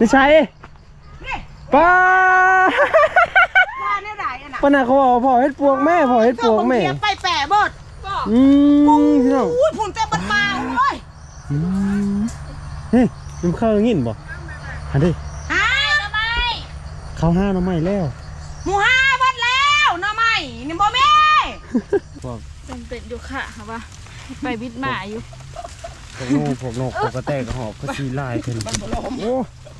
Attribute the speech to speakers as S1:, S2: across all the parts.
S1: ไม่ใช่
S2: นี่
S1: ป้า
S2: ว่าเนี่ยได้อันน่ะ
S1: ปานาเขาบอกว่าพ่อเฮ็ดปวกแม่พ่อเฮ็ดปวกแม่
S2: เจ้าของเทียบไปแปะเบด
S1: อืมพี่น้อง
S2: อุ้ยผุนเต็มบัดมาโอ้ย
S1: อืมเฮ้ยยิมข้าวงิ่นบ่หันดิ
S2: หา
S1: ข้าวห้าหน้ำไม้แล้ว
S2: หมูห้าเบัดแล้วหน่อไม้นี่บ่แม่
S1: บอก
S3: เป็นเป็ดอยู่ค่ะค่ะว่าไปบิดหมาอยู่
S1: พวกนูพวกนกพวกกระแตกกระหอบก็ชีลายขึ้นโอ้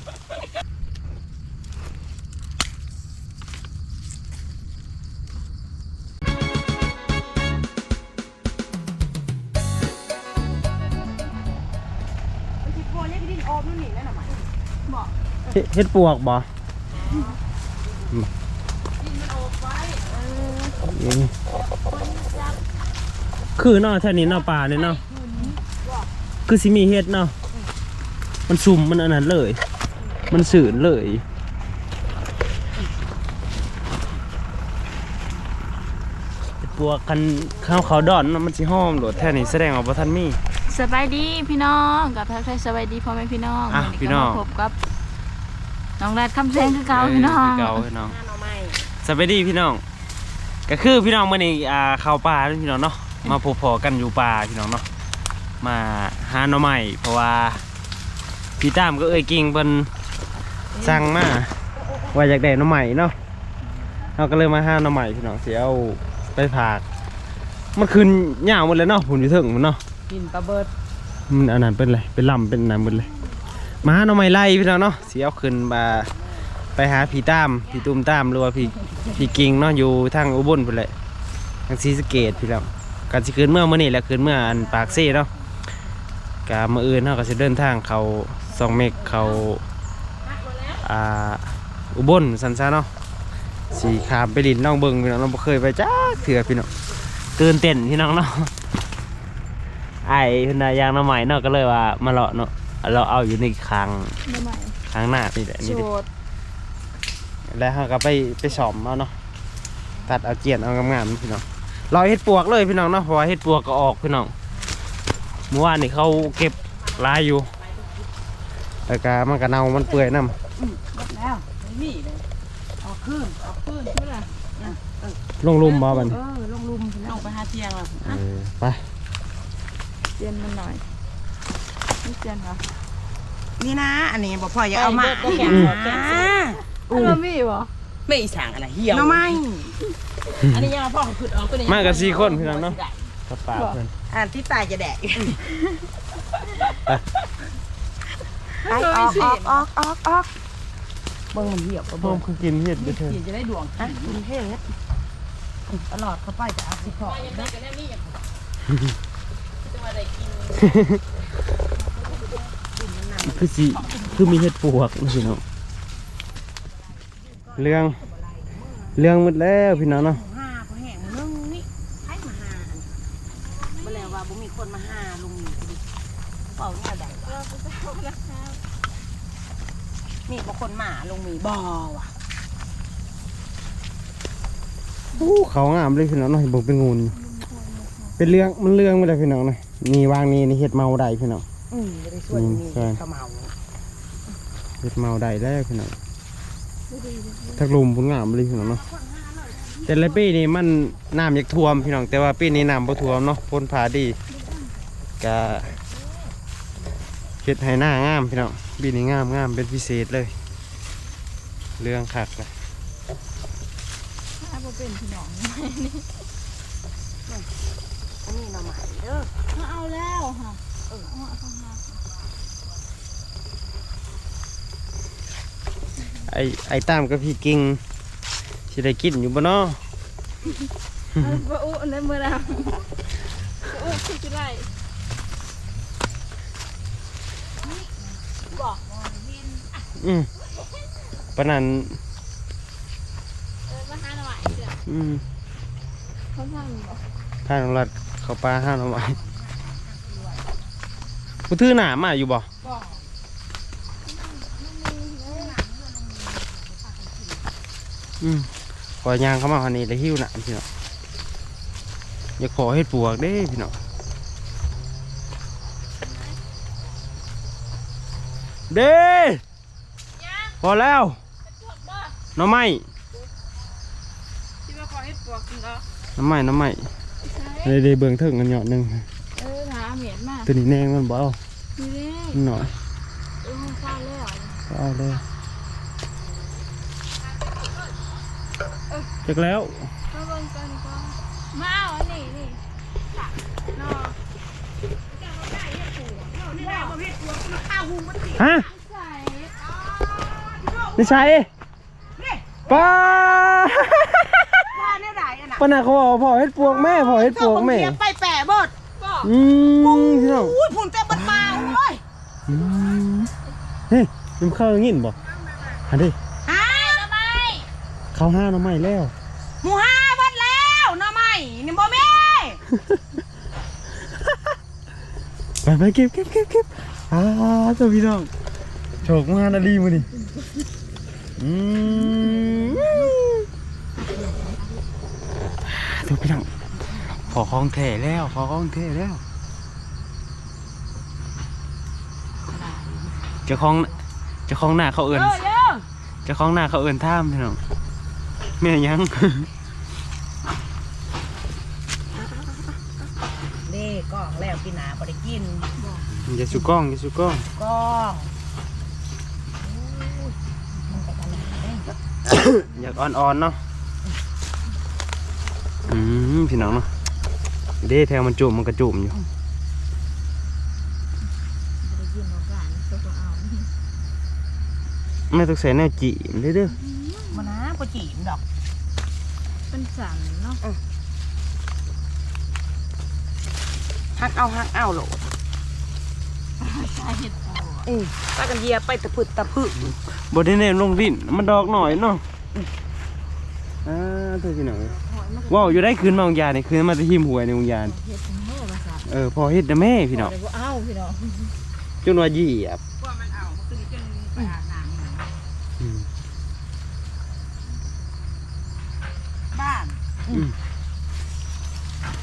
S2: ไอ้ เฮ็
S1: ดเฮ็ดปวกบ่อืมคือเนาะแถวนี้เนาะป่าเนี่ยเนาะคือสิมีเฮ็ดเนาะมันซุ่มมันอันนั้นเลย มันสื่นเลยเฮ็ดปวกคันข้าวเขาดอนเนาะมันสิหอมโหลดแท่นี้แสดงว่าบ่ทันมี
S3: สบายดีพี่น้องกับทักทายสบายดีพ่อแม่พี่น้อง
S1: อะ
S3: วั
S1: พี่น้อง
S3: ก็มาพบกับ น้องรัดคำแสงคือเก่าพี่น้อง
S1: เก่าพี่น้อง
S2: หน่อไม้
S1: สวัสดีพี่น้อง ก็คือพี่น้องมื่อนี้อ่าเข้าป่าเด้อพี่น้องเนาะ มาพบพอกันอยู่ป่าพี่น้องเนาะ มาหาหน่อไม้เพราะว่าพี่ตามก็เอ่ยกิ่งเพิ่นสั่งมาว่าอยากได้หน่อไม้เนาะเราก็เลยมาหาหน่อไม้พี่น้องเสียเอาไปผากมันคืนยาวหมดเลยเนาะหุ่นอยู่ถึงมันเนาะ
S2: กินปลาเบิด
S1: มันอันนั้นเป็นอะไรเป็นลำเป็นอันนั้นหมดเลย มาหาหน่อไม้ไล่พี่น้องเนาะเสียเอาขึ้นมาไปหาพี่ตามพี่ตุ้มตามหรือว่าพี่พี่กิ่งเนาะอยู่ทางอุบลพุ่นแหละทางศรีสะเกดพี่น้องการสิคืนเมื่อมื่อนี้แหละคืนเมื่ออันปากซี่เนาะกามื่ออื่นเนาะก็จะเดินทางเขาซองเมกเขาอ่าอุบลสันซะเนาะสีขามไปลินน้องเบิงพี่น้องเราเคยไปจ้าเถื่อพี่น้องตื่นเต้นพี่น้องเนาะไอ้พิ่นน่ะยางหน้ำใหม่เนาะก็เลยว่ามาเลาะเนาะ เราเอาอยู่ในคาง
S3: น้ำใหม่
S1: คางหน้านี่แหละนี่
S3: โช
S1: ดิ
S3: ด
S1: แล้วเราก็ไปไปสอมเอาเนาะตัดเอาเจียนเอางามๆพี่น้องเราเฮ็ดปวกเลยพี่น้องเนาะเพราะว่าเฮ็ดปวกก็ออกพี่น้องเมื่อวานนี่เขาเก็บหลายอยู่แล้วก็มันก็เน่ามันเปื่อยน้
S2: หมดแล้วไม่มีเลยเอาขึ้นเอาขึ้นใช่ไหมล่ะำ
S1: ลงลุมบ่บัด
S2: เอ
S1: นี้
S2: อลงลุมลงไปหาเทียงแล้ว
S1: เออไป
S3: เตียนมันหน่อย นี่เตียนค่ะ
S2: นี่นะ อันนี้บอกพ่ออย่าเอามา
S3: ไปเบิด
S2: อ่
S3: ก็แข็งาอันนี้มีบ่
S4: ไม่อีสางอะไรเหี่ยว
S2: หน่อไม้
S4: อันนี้ยังพ่อเขาขึ้นเอาตัวนี้
S1: มากับสี่คนพี่น้องเนาะกับป่าเพิ่น
S2: อ่านที่ตายจะแดก
S1: ไป
S2: ไปออกออกออกออกออกเบิ่งมันเหี่ยวปะ
S1: พ่อ
S2: เบิ่ง
S1: คือกินเฮ็ดเด้อเธอ
S4: เหี่ยวจะได้ดวง
S2: อะคุณเทศตลอดเข้าไปจะเอาสิพอได้
S1: คือสิคือมีเฮ็ดปวกนะพี่น้องเรื่องเรื่องหมดแล้วพี่น้องเนาะ
S2: ห้าพอแห้งนึงนี่ใครมาหาเมื่อแล้วว่าบ่มีคนมาหาลุงนี่ดิเป่าเนี่ยใดวะมีบ่คนมาลุงมีบ่ว่ะ
S1: โอ้เขางามเลยพี่น้องเนาะเห็นบอกเป็นงูนเป็นเรื่องมันเรื่องไม่ได้พี่น้องนะนี่วางนี่นี่เฮ็ดเมาได้พี่น้อง
S2: อืมบ่ได้ช่วย
S1: อืม
S2: มี
S1: ใช่
S2: กระเมา
S1: เฮ็ดเมาได้แล้วพี่น้องทักลุมพุ่นงามเลยพี่น้องเนาะแต่ละปีนี่มันน้ำอยากท่วมพี่น้องแต่ว่าปีนี้น้ำบ่ท่วมเนาะพ้นผาดีก็เฮ็ดให้หน้างามพี่น้องปีนี้งามงามเป็นพิเศษเลย เรื่องคักเลย
S3: ถ้าบ่เป็นพี่น้อง
S2: อันนี้หน่อไม้เด้อ
S3: มาเอาแล้วค่ะ เออเอามาเอามา
S1: ไอ้ไอ้ตามกับพี่กิ่งสิได้กินอยู่บ่เนาะ
S3: เอาบ่อู้ในมือเราอู้คือสิไล่
S1: อืมปานนั้น
S3: เออมาหาหน่อยเสือ
S1: อืม
S3: เขาทางบ่
S1: ท่านของรัฐเขาปลาห้าหน่อไม้ กูถือหนามาอยู่บ่อืมขอยางเข้ามาคันนี้แล้วหิ้วหนามพี่น้องอย่าขอให้ปวกเด้พี่น้องเด้พอแล้วหน้ำไม้
S3: ที่ว่าขอเฮ็ดปวกกินเหรอ
S1: หน้ำไม้หน้ำไม้
S3: ใช่
S1: เดี๋ยวๆเบิ่งเถิงกันหยอดหนึง
S3: นมาก
S1: ตัวนี้แนงมันบ่เอา
S3: นี่เด้
S1: มันหน่อย
S3: เออมันข้าวแล้ว
S1: ก็เอาเลยจักแล้ว
S3: มาเบิ่งกันก่อนมาเอาอันนี้นี่นอ
S1: ฮะ
S3: ใส่
S1: นี่ใช่ป้า
S2: ว่าเนี่ยได้อะน่ะ
S1: ปานาเขาบอกว่าพ่อเฮ็ดปวกแม่พ่อเฮ็ดป
S2: เจ้าว
S1: ก
S2: ผม
S1: แม่
S2: เทียบไปแปะบด
S1: อืมพี่น้อง
S2: อุ้ยผุนเต็มบันมาโอ้ย
S1: อืมเฮ้ยยิมเข้าวอย่างงี้บ่อันนี้
S2: หาทำไม
S1: เขาห้าหน้ำไม้แล้ว
S2: หมูห้าบดแล้วหน่อไม้นี่บ่แม่
S1: ไปไปเก็บเก็บเก็บเก็บอ่าตัวพี่น้องโฉกมานาลีมาดิอืมตัวพี่น้อง ขอของแท้แล้ว ขอของแท้แล้ว เจ้าของเจ้าของหน้าเขาเอิน
S2: เออเด้อ
S1: เจ้าของหน้าเขาเอินท่ามพี่น้องแม่ยัง
S2: เด้กล้องแล้วกินหนาบ่ได้กิน
S1: อย่าสุกล้องอย่าสุกล้อง
S2: กล้อง
S1: อยากอ่อนๆเนาะอืมพี่น้องเนาะ เด้แถวมันจุ่มมันกระจุ่มอยู่
S3: ได้ยินของกันก็ต้องเอา
S1: ไม่ต้องใส่แนวจีมเด้อเด้อ
S2: มานะบ่จีมดอก
S3: เป็นสันเนาะ
S2: ฮักเอาฮักเอาโหลด
S3: ใช่เฮ็ดปวก
S2: อือปากันเหยียบไปตะพึดตะพึ
S1: บดได้แนวลงดินมันดอกหน่อยเนาะอ่าตัวพี่น้ องว้าวอยู่ได้คืนมาองยาเนี่ยคืนมาจะหิมหวยในองยาน
S3: เฮ็ดถึงโม่ภาษา
S1: เออพอเฮ็ดนะแม่พี่น้อง
S3: เดี๋ยวบ่เอาพี่น้อง
S1: จนว่าเหยียบ
S2: ว่ามันเอามันคือจนไปอาบน้
S1: อืมำ
S2: บ้าน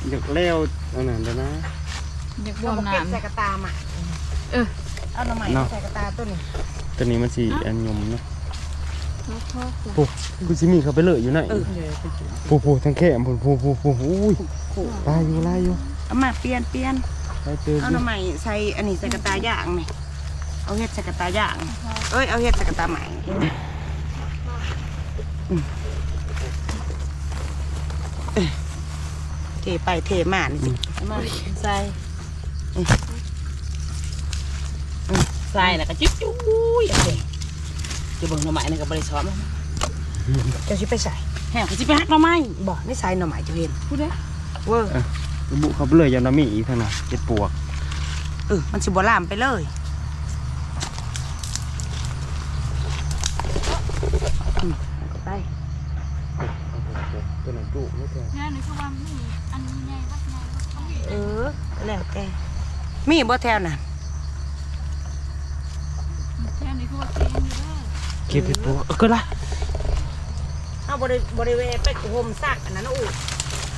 S1: อยากแล้วเอาหนันแล้วนะ
S3: อยากบ
S2: เรา
S3: วม
S2: บ่เก็บ
S3: น้ำ
S2: ใส่กระตาหมา
S3: เออ
S2: เอาหน่อไม้ใส่กระตาตัวนี้
S1: ตัวนี้มันสีอันยมเนาะ
S3: แล้วพ่อกู
S1: โอ้กูสิมีเขาไปเลยอยู่ไหน
S2: เออ
S1: ผู้ผู้ทั้งแค่ผู้ผู้ผู้ผู้อุ้ยลายอยู่ลายอยู่
S2: เอามาเปลี่ยนเปลี่ยน
S1: ลายเติม
S2: เอาหน่อไม้ใส่อันนี้ใส่กระตาย่างนี่เอาเห็ดใส่กระตาย่างเอ้ยเอาเห็ดใส่กระตาใหม่อืมเอ้ยเทไปเทมานี่สิเอามาใส่
S4: ใส่แล้วก็จิ๊บจุ้ยโอเค จะเบิ่งหน่อไม้นี่ก็บ่ได้ซ้อมแล้ว
S2: เจ้าชิไปใส่
S4: แห่ก็สิไปหักหน่อไม้
S2: บ่ไม่ใส่หน่อไม้เจ้าเห็น
S3: พูดได้
S2: เวอร์
S1: บุเขาไปเลยยามนามีอีกทางน่ะเจ็ดปวก
S2: เออมันสิบ่ลามไปเลยอืมไป
S1: ตัวนั้นจุไม่แท้
S3: แม่นี่คือว่ามีอันใหญ่วัดใหญ่วัดเขา
S2: เออแล้วแต่มีบ่แถวน่ะ
S3: แม่นี่คือว่าเก่งอยู่ เด้อ
S1: เก็บเห็ดปวกเออก็ละ
S2: เอาบริบริเวณไปโฮมซักอันนั้นนะอู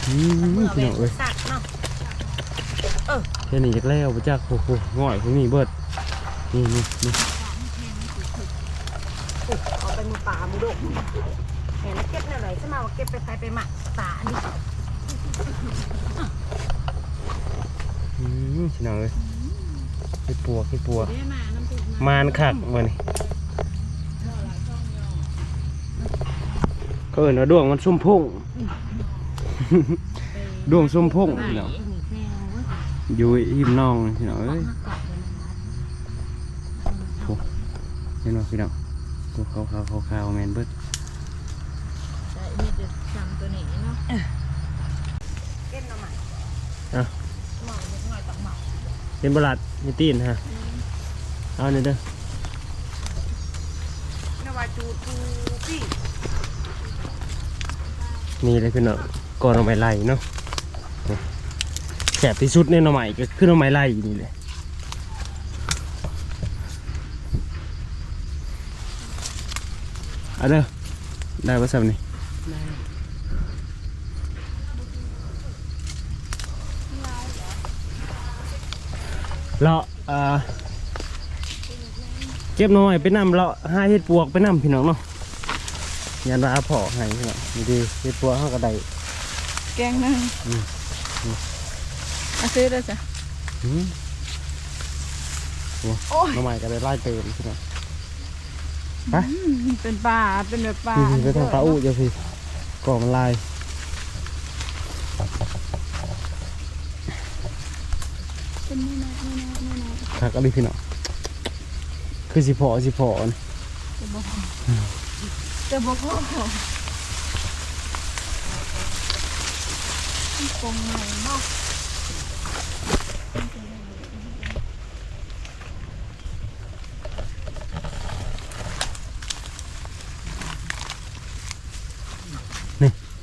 S1: อืม
S2: เมื่อ
S1: พี่
S2: เว
S1: น้องเอ้ย
S2: ซักเนาะ
S1: แค่นี้จากแล้วไปจากโอ้โหง่อยพวกนี้เบิดนี่นี่นี่
S2: อุ๊ยเอาไปมือป่ามือดกเห็นแล้วเก็บแนวไหนจะมาว่าเก็บไปใส่ไปหมักตาอันนี้
S1: อืมพี่น้องเอ้ยเห็ดปวกเห็ดปวก
S3: ได้มาน้ำตุกมามา
S1: นคักมานี่ เขาเอิ้นว่าดวงมันส้มพุ่งดวงส้มพุ่งพี่น้องอยู่หิมน้องพี่น้องเอ้ยโอ้เห็นบ่พี่น้องตัวขาวขาวขาวขาวๆแมนเบิด
S3: แต่นี่จะสั่งตัวนี้เนาะ
S2: เก็บหน่อไม้
S1: อะ
S2: หน่อยนิดหน่อยตักหมัก
S1: เป็นบลัดมีตีนฮะเอาเนี่อยเด้อ นี่เลยพี่น้องก่อนเอาไม้ไล่เนาะแสบที่สุดในหน่อไม้ก็คือหน่อไม้ไล่นี่เลยเอาเด้อได้ปะสับนี่เลาะอ่าก็บหน่อยไปนำเลาะหาเห็ดปวกไปนำพี่น้องเนาะ ยันว่าเอาพอให้พี่น้องนี่ดีเห็ดปวกเขาก็ได้
S3: แกงหนึง
S1: อืมอืม
S3: เอาซื้อได้จ้ะ
S1: หืม
S3: โอ้ย
S1: หน้ำใหม่ก็ได้ไล่เติมพี่น้องไป
S3: อืมเป็นปลาเป็นแบบปลา
S1: พี่ไปทางปลาอู้จะพี่ก่อมันลาย
S3: เป็นนี่นะนี่นะนี่นะ
S1: คักอะไรพี่น้องคือสิพอสิพออัน
S3: จะบอก จะบอกพ่อปงใหม่เนาะ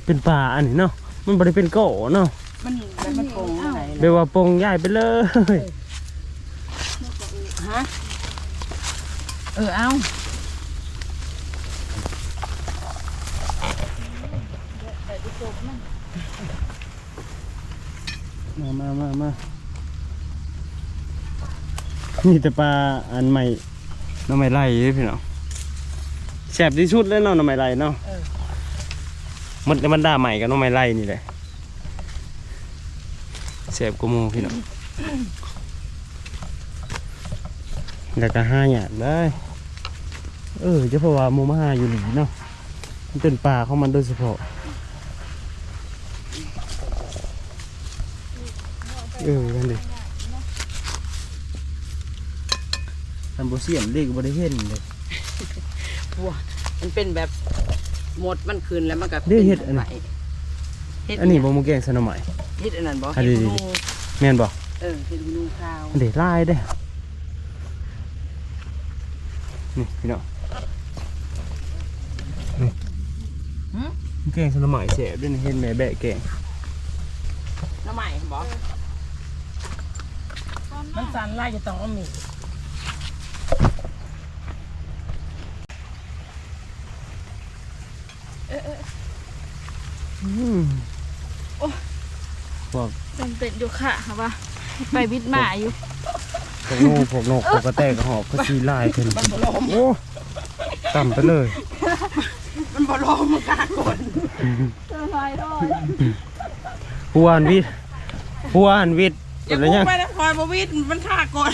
S1: เป็นปลาอันนี้เนาะมันบ่ได้เป็นก่อเนาะ
S4: มันมันมันโกงอะไร
S1: เรียกว่าปงย้ายไปเลย
S4: ฮะเออเอา
S1: มามามามามีแต่ปลาอันใหม่น้ำใหม่ไล่พี่น้องแซ่บที่สุดเลยเนาะน้ำใหม่ไล่เนาะมันมันด่าใหม่กับน้ำใหม่ไล่นี่แหละแซ่บกว่าหมูพี่น้องแล้วก็ห้าหยาดได้ เออจะเพราะว่ามูมาหาอยู่หลีเนาะมันเป็นป่าของมันโดยเฉพาะเออนั่นดิทันโบเสียมเด็กบริเห็นเลย
S4: พัวมันเป็นแบบหมดมันคืนแล้วมันก็
S1: เด้เฮ็ดอันไหน
S4: เฮ็ด
S1: อันนี้บ่มูแกงสนอใหม่
S4: เฮ็ดอันนั้นบ่
S1: อัน
S4: เฮ็ด
S1: นี้
S4: หูนู
S1: แม่นบ่
S4: เออเฮ็ดหูนูข้าว
S1: อันเด็ลายเด้อนี่พี่น้องนี่แกงสนอใหม่เสียบด้วยนะเห็นแม่แบะแกง
S4: น้ำใหม่บ่ มันสั่นไล่จะต้องเอามีด
S1: อืมพวก
S3: เป็นเป็ดอยู่ค่ะค่ะปะไปบิดหมาอยู่
S1: พวกงูพวกนกพวกกระแตกกระหอบก็ชีลายขึ้นโอ้ต่ำไปเลย
S4: มันบ่ลงมันกล้าก่อน
S3: เจอลายรอด
S1: ผู้อ่านวิทย์ผู้อ่านวิทย์
S4: อย่า
S1: เป็น
S4: พู
S1: แล้ว
S4: ด
S1: ยัง
S4: ไปนะพลอยบ่วิดมันฆ่าก่อน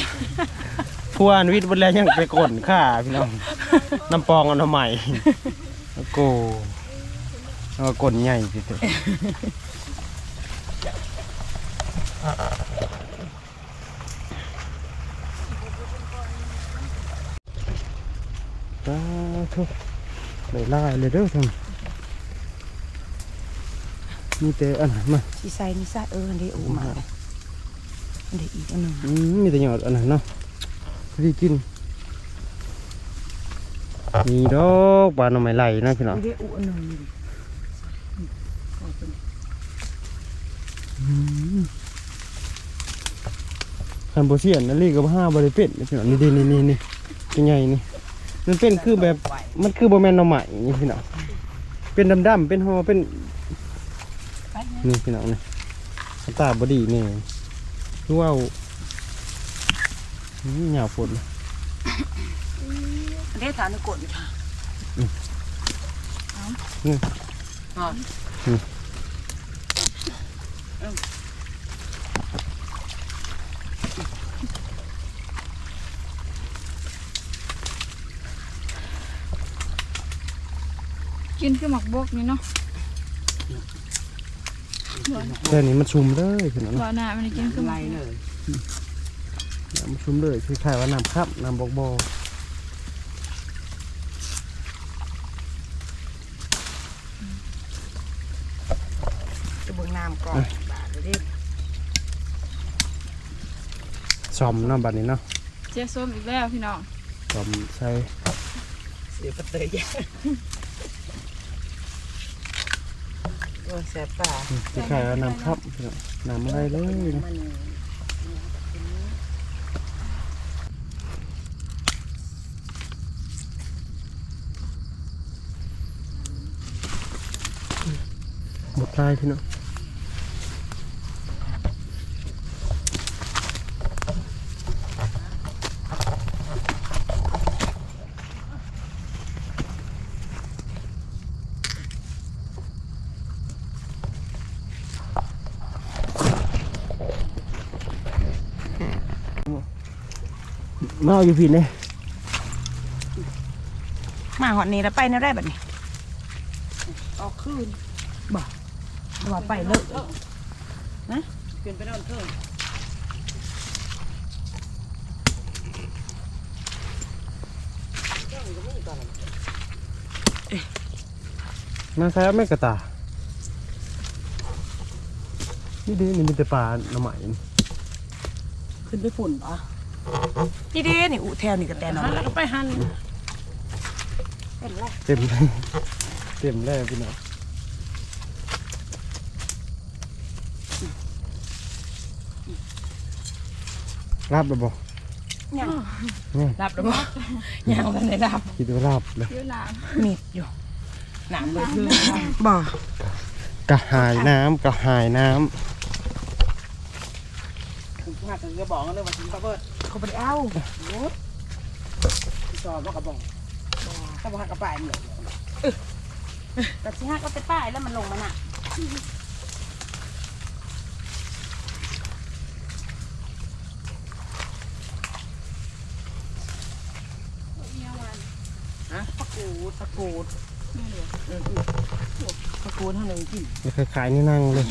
S1: ผู้อ่านวิทย์เป็นแล้วยังไปกดข่าพี่น้อง น้ำปองเอันทำไมโอ้โกเอากดใหญ่พี่เถอะตาทุกเลยล่าเลยเด้อท่านมีแต่อันไหนมา
S4: สิใส่นี่ใส่เอออันนี้อูมา อันนี้อีกอันหนึง
S1: อืมมีแต่หยอดอันนั้นเนาะพี่กินมีดอกปลาหน่อไม้ไหลนะพี่น้อง
S4: อันนี้อูอันหนึงนี่
S1: คันโบเซียนนั่นลีกับห้าบริเป็ดนี่พี่น้องนี่ดินี่นี่นี่เป็นไงนี่มันเป็นคือแบบมันคือโบแมนหน่อไม้นี่พี่น้องเป็นดำๆเป็นหอเป็นนี่พี่น้องนี่ตาบดีนี่ คือว่าอืมหยาฝนเลย
S4: อันนี้ฐานกดค่ะ
S1: นี่
S4: อ๋อ
S3: กินคือหมักบกนี่เนาะ
S1: แต่นี่มันชุ่มเลยพี่น้อง
S3: บ่อหน้ามันกินคือห
S4: ไล่
S3: มัก
S4: เลย
S1: มันชุ่มเลยคือคล้ายว่าน้ำครับน้ำบอกบอ
S4: จะเบิ่งน้ำก่อนบาดเด้อ
S1: ซอมเนาะบัดนี้เนาะ
S3: เจ๊ส้มอีกแล้วพี่น้อง
S1: ซอมใส่
S4: เสียประเตย โอ้ยแสบตา
S1: คือคล้ายว่าน้ำครับน้ำอะไรเลยนะหมดลายพี่น้อง เอาอยู่ผิดเนี่ย
S2: มาหอดนี้แล้วไปแนวได้แบบนี้ ออกคืนบ่ว่าไปเลิกนะ
S4: เปลี่ยนไปนอนเพิ่ม
S1: มาแซ่ไม่กระตานี่ดีนี่มีแต่ปลาหน่อไม้นี่
S4: ขึ้นไปฝุ่นปะ
S2: นี่เด้นี่อุแถวนี่ก็แต่นอน
S4: แล้วก็ไปหัน
S2: เป็นไร
S1: เต็มเลยเต็มเลยพี่น้องรับหรือบ่
S2: ยัง
S4: รับหรือเปล่ายังไม่ได้รับ
S1: คิดว่ารับเลย
S3: เดี๋ยวน้
S2: มีดอยู่
S4: หนามเลยคือ
S2: บ่
S1: กระหายน้ำกระหายน้
S4: คุณหักกระบอกกันเลยว่าถึงปลาเบิด
S2: เขาไปเอา
S4: ที่ชอบว่ากระบอกถ้าบอกหักกระป๋ายมันเลย
S2: แต่ที่ห้าก็ไปป้ายแล้วมันลงมาน่ะ
S4: ฮะปลากูดปลากูดเออปลากูดเท่านั้นกินำ
S1: คล้ายๆนี่นั่งเลย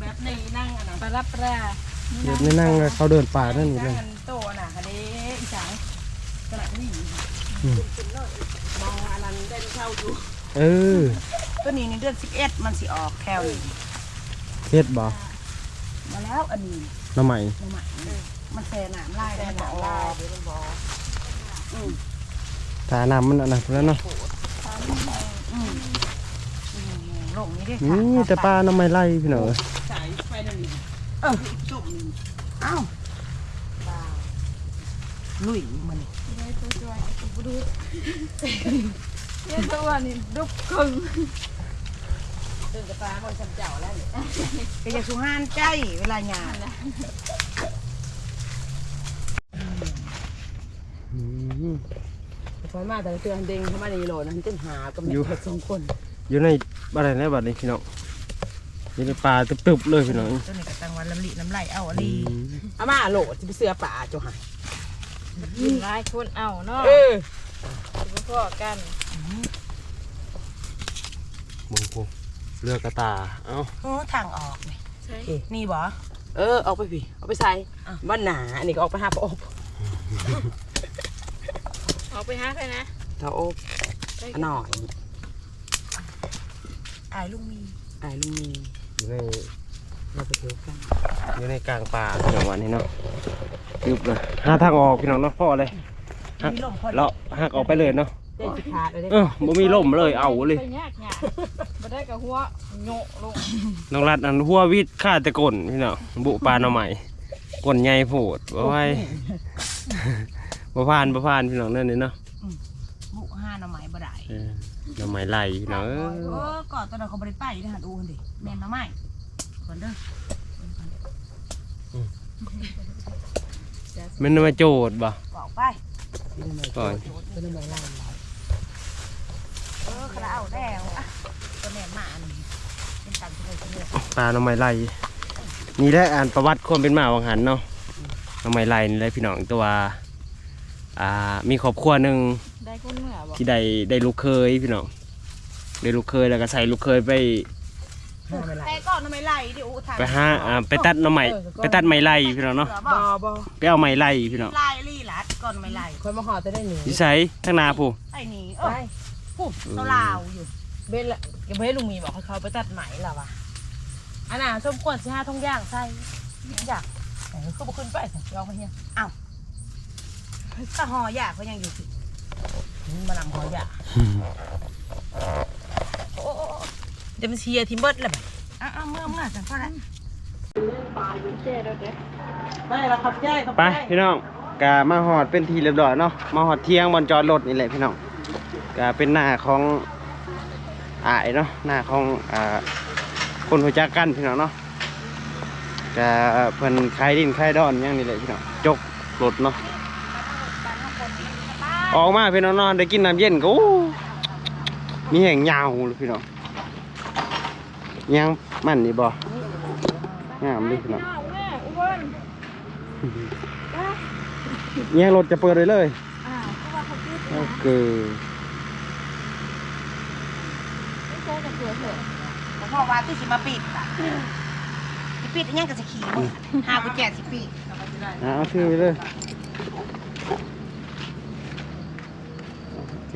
S4: แบบนี้นั่งอะนะำ
S3: ปลารับปลา
S1: เดี๋ยวนี่นั่งเลยเขาเดินป่านั่นนี่เลย
S4: นั่งโตน่ะคันนี้อีสานขนาดนี้
S1: อืม
S4: มองอันนั้นได้เข้าอยู่
S1: เออ
S2: ตัวนี้ในเดือน11มันสิออกแควนี่
S1: เฮ็ดบ่
S2: มาแล้วอันนี้
S1: หน่อไม้
S2: มาใหม่มันแซ่น้ำลาย
S4: แต่
S2: ได้
S4: หนา
S2: น้ำ
S4: ลา
S2: ลาย
S4: เดี๋ยวมันบอก
S1: ตาน้ำมันอันนั้นแล้วเนาะ
S2: อืมอืมลงนี่เด้
S1: นี่แต่ปลาหน่อไม้ไล่พี่น้องเอ้ย
S4: สายไฟนั่นนี่
S2: เออ
S4: ส้มนี่
S2: เอ้าลุยมัน
S3: ได้ตัวจอยกูดูเนี่ยตัวนี่ดุกคึง
S4: ตื่นกระตามันฉันเจ้าแล้วเนี่ย
S2: ก็จะสุหานใจเวลาหยา
S1: อืม
S4: ไฟมาแต่เตือนเด้งเข้ามาในโหลนั้นเต้นหากับแม่สองคน
S1: อยู่ในอะไรนะบัดนี้พี่น้อง อยู่ในป่าตึบๆเลยพี่น้อง
S2: ตัวนี้ก็ตั้งวันลำลิน้ำไหลเอาอะ
S1: อื
S2: ลี
S1: ม
S4: อามาโหลจะไปเสือป่าจ้ะหาย
S3: กินหลายคนเอาเนาะ
S4: เออ
S3: สิบ่พอกัน
S1: มึงกูเลือกกระตาเอ้า
S2: โอ้ทางออกนี่
S3: ใช่
S2: นี่บ่
S4: เออเอาไปพี่เอาไปใส่บ้านหนาอันนี้ก็ออกไปหาปลาอบ
S3: เอาไปหาใครนะ
S4: ถ้าอบอันหน่อย
S2: อายลุงมี
S4: ไอ้ลุงมี
S1: อยู่ใน
S4: เราไปเที่ยวกัน
S1: อยู่ในกลางป่าพี่น้องวันนี้เนาะยุบเลยหาทางออกพี่น้องเนาะพ่อเลย
S2: มีลมพอดี
S1: เลาะหักออกไปเลยเนาะ
S4: ได้สิขาดเลย
S1: เออบ่มีล่มเลยเอาเลย
S3: ไปยากหยาบ่ได้กับหัวโยะลง
S1: น้องรัดอันหัววิทย์ฆ่าแต่ก่นพี่น้องบุปลาหน่อใหม่ก่นใหญ่โพดบ่ไหวบ่ผ่านบ่ผ่านพี่น้องนั่นนี่เนาะ
S2: บุห้าหน่อไม้บ่ได้
S1: เออ หน่อไม้ไหลพี่น้องเอ้ย
S2: โอ้ก่อนตอนนั้นเขาบ่ได้ไปนะฮะดูหั่นดิแม่นหน่อไม้ก่อนเด้อ
S1: มันมาโจดบ่
S2: บอกไป
S1: ก่อน
S4: เป็นอะไรล่ะ
S2: เออคาราเอาแล้วอะตัวแม่นมาอันนี้เป็นตังค์เลยเสนอ
S1: ปลาหน่อไม้ไหลนี่แหละอ่านประวัติความเป็นมาวังหันเนาะหน่อไม้ไหลนี่แหละพี่น้องตัวอ่ามีครอบครัวหนึ่ง
S3: ได้ คนเมื่อบ่
S1: ที่ได้ได้ลูกเคยพี่น้องได้ลูกเคยแล้วก็ใส่ลูกเคยไป
S4: ห้าไม่ไร
S2: แต่ก่อนทำไมไล่ดิโอ้ทาง
S1: ไปหาอ่าไปตัดหน่อไม้ไปตัดไม้ไหลพี่น้องเนาะ
S4: บอบอ
S1: ไปเอาไม้ไหลพี่น้อง
S2: ไล่ลี่ลัดก่อนไม่ไล่
S4: คนมาห่อจะได้หนี
S1: นิสัยทั้งนาผู้
S2: ไอ้นี่เอ
S4: ไป
S2: อปุ๊บตัวลาวอยู่
S4: เบนละแกไม่ให้ลุงมีบอกให้เขาไปตัดไหมล่ะวะอันน่ะส้มกวนสิห้าทงย่างใส่อยากแต่ก็บอกขึ้นไปสิลองมาเฮีย
S2: ก็หอยากก็ยังอยู่สิ
S4: มาลำหอยาโอ้เดี๋ยวมันเชียร์ทีมเบิร์ดเลย
S2: อ้าวเมื่อเมื่อสันก็แล้ว
S3: เจ๊เด้อเด้อ
S4: ไม่ละครับแจ้ครับ
S1: ไปพี่น้องกามาหอดเป็นทีเรียบร้อยเนาะมาหอดเที่ยงบนจอดรถนี่แหละพี่น้องกาเป็นหน้าของอายเนาะหน้าของอ่าคนหัวจักกันพี่น้องเนาะกาเพิ่นคลายดินคลายดอนอย่างนี้แหละพี่น้องจกรถเนาะ ออกมาพี่น้องเนอนได้กินน้ำเย็นก็โอ้มีแห่งยาวเลยพี่น้องยังมันนี่บ่งามเลยพี่น้อง
S3: น้องแม่อุบล
S1: เงี้ยรถจะเปิดเลยเลย
S3: อ้าวเพราะว่าเขาพูด
S1: โอ
S3: นะ
S1: เค
S3: ไม่เจอกับตัวเถอะ
S2: ผมพ่อว่าที่สิมาปิดอะสิปิดอันยังก็จะขี่มึงหากุญแจสิปิด
S1: อะเอาชื่อไปเลย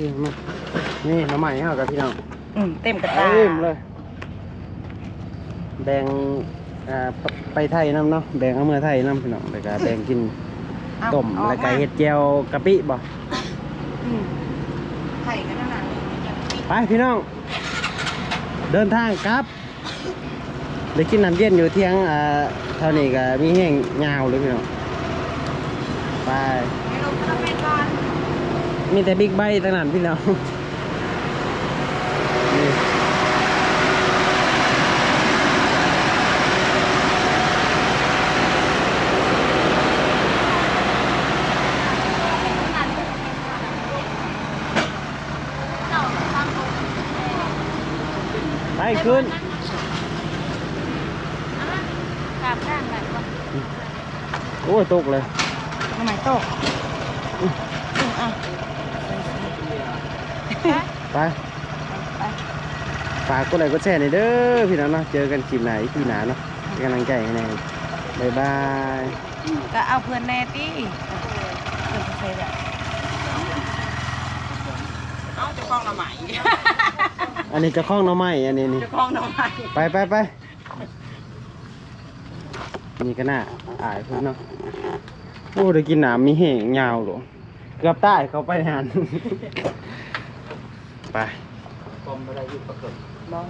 S1: ชื่อมานี่น้ำใหม่เหรอกับพี่น้อง
S2: อืมเต็มกระตา
S1: เต็มเลย แบ่งอ่าไปไปไทยน้ำเนาะแบ่งเอาเมื่อไทยน้ำพี่น้องแล้วก็แบ่งกิน
S2: เอา
S1: ต้ม
S2: อา
S1: แล้วก็
S2: มา
S1: เห็ดเจียวกะปิบ่
S2: อืมไข่กันนั่นน่ะปิด
S1: ไปพี่น้อง เดินทางกลับได้กินน้ำเย็นอยู่เที่ยงอ่าเท่านี้ก็มีแห้งยาวเลยพี่น้องไป
S2: ให้ลงกระเบนก่อน
S1: มีแต่บิ๊กไบค์ตั้งนั้นพี่น้องนี่ไปขึ้น
S3: กราบข้างไหนวะ
S1: โอ้ยตกเลย
S2: ทำไมตกอืมอะ
S1: ไป ฝากกดไลค์กดแชร์หน่อยเด้อพี่น้องเนาะ เจอกันคลิปไหนพี่หนาเนาะเป็นกำลังใจให้แน่บ๊ายบาย
S2: ก็เอาเพื่อนแน่ติเพื่อนใครแบบเอาเจะคล้าของละไหม
S1: อันนี้จะคล้องหน้อไม้อันนี้นี่
S2: เจะคล้าของละไหม
S1: ไปไปไปนี่ก็น่าอายเพื่อนเนาะ โอ้ได้กินน้ำมีแห้งยาวหรอเกือบใต้เขาไปหัน ไประก
S2: บอง